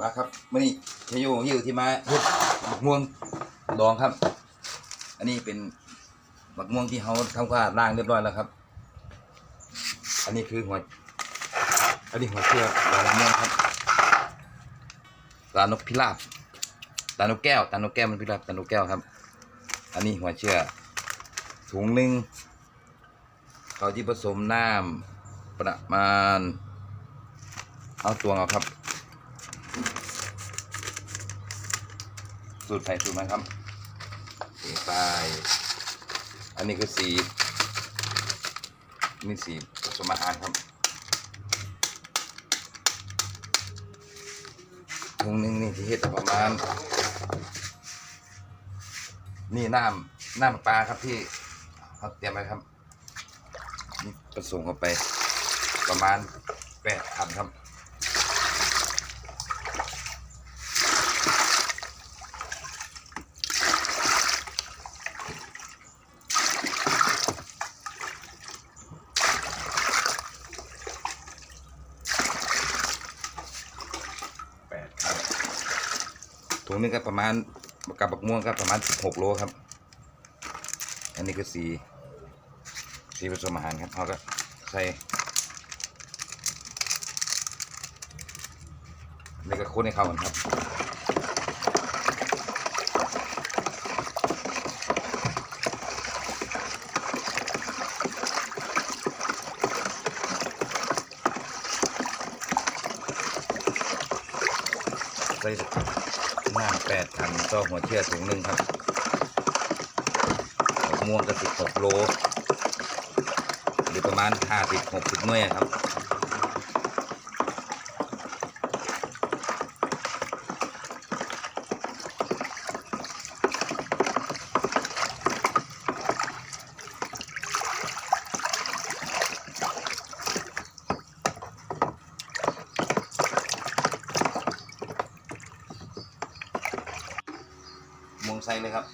มาครับมานี่ ชโยยิวที่มาเฮ็ดบักม่วงดองครับ อันนี้เป็นบักม่วงที่เขาทำความล้างเรียบร้อยแล้วครับ อันนี้คือหัว อันนี้หัวเชือกดองมะม่วงครับตานกพิราบตานกแก้วตานกแก้วมันพิราบตานกแก้วครับ อันนี้หัวเชือกถุงหนึ่งเขาที่ผสมน้ำประมาณ เอาตวงเอาครับ สูตรไผ่สูตรมันครับสีไปอันนี้คือสีนี่สีผสมอาหารครับถุงหนึงนี่ที่เฮ็ดประมาณ นี่น้ำน้ำปลาครับที่เขาเตรียมไว้ครับนี่ผสมเข้าไปประมาณแปดคันครับ แปดครับ ถุงนึงก็ประมาณกับบักม่วงก็ประมาณหกโลครับ อันนี้คือสีสีผสมอาหารครับเขาก็ใส่นี่ก็คนให้เข้ากันครับใส่ น้ำแปดพันต่อหัวเชือกถุงหนึ่งครับมะม่วงก็สิบหกโลหรือประมาณห้าสิบหกสิบหน่วยครับ ม่วงใส่เลยครับ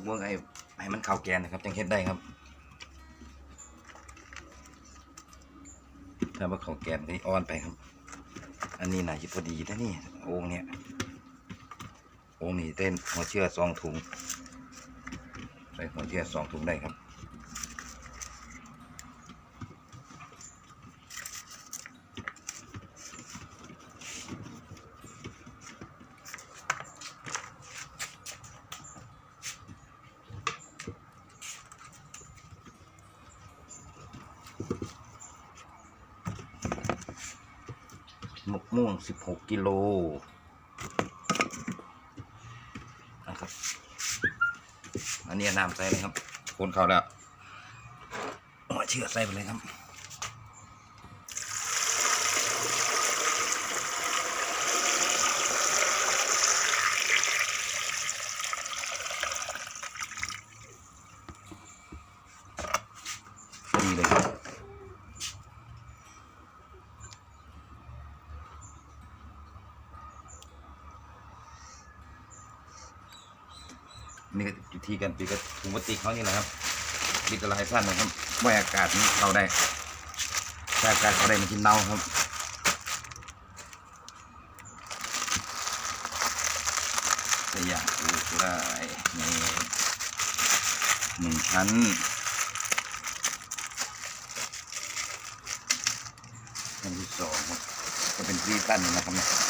มะม่วงไอ้ให้มันเข้าแกนนะครับจังเฮ็ดได้ครับ ถ้าว่าเข้าแกนก็อ่อนไปครับ อันนี้น่าจะพอดีนะนี่องเนี้ยองนี่เต้นหัวเชื่อสองถุงใส่หัวเชื่อสองถุงได้ครับ ม่วง 16 กิโลนะครับ อันนี้น้ำใส่เลยครับคนเขาแล้วหัวเชื่อใส่ไปเลยครับ นี่ก็อยู่ที่กันปีก็ถุงพลาสติกเขานี่แหละครับดิตลายสั้นนะครับไว้อากาศนี้เข้าได้ถ้าอากาศเข้าได้มันกินเน่าครับจะอยากปลูได้ในหนึ่งชั้นชั้นที่สองครับจะเป็นที่ตั้นนะครับ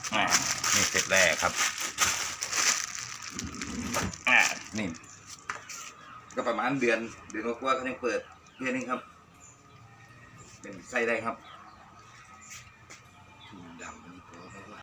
อ่านี่เสร็จแล้วครับอ่านี่ ก็ประมาณเดือนเดือนกว่าๆก็ยังเปิดเดือนนึงครับ เป็นไส้ได้ครับ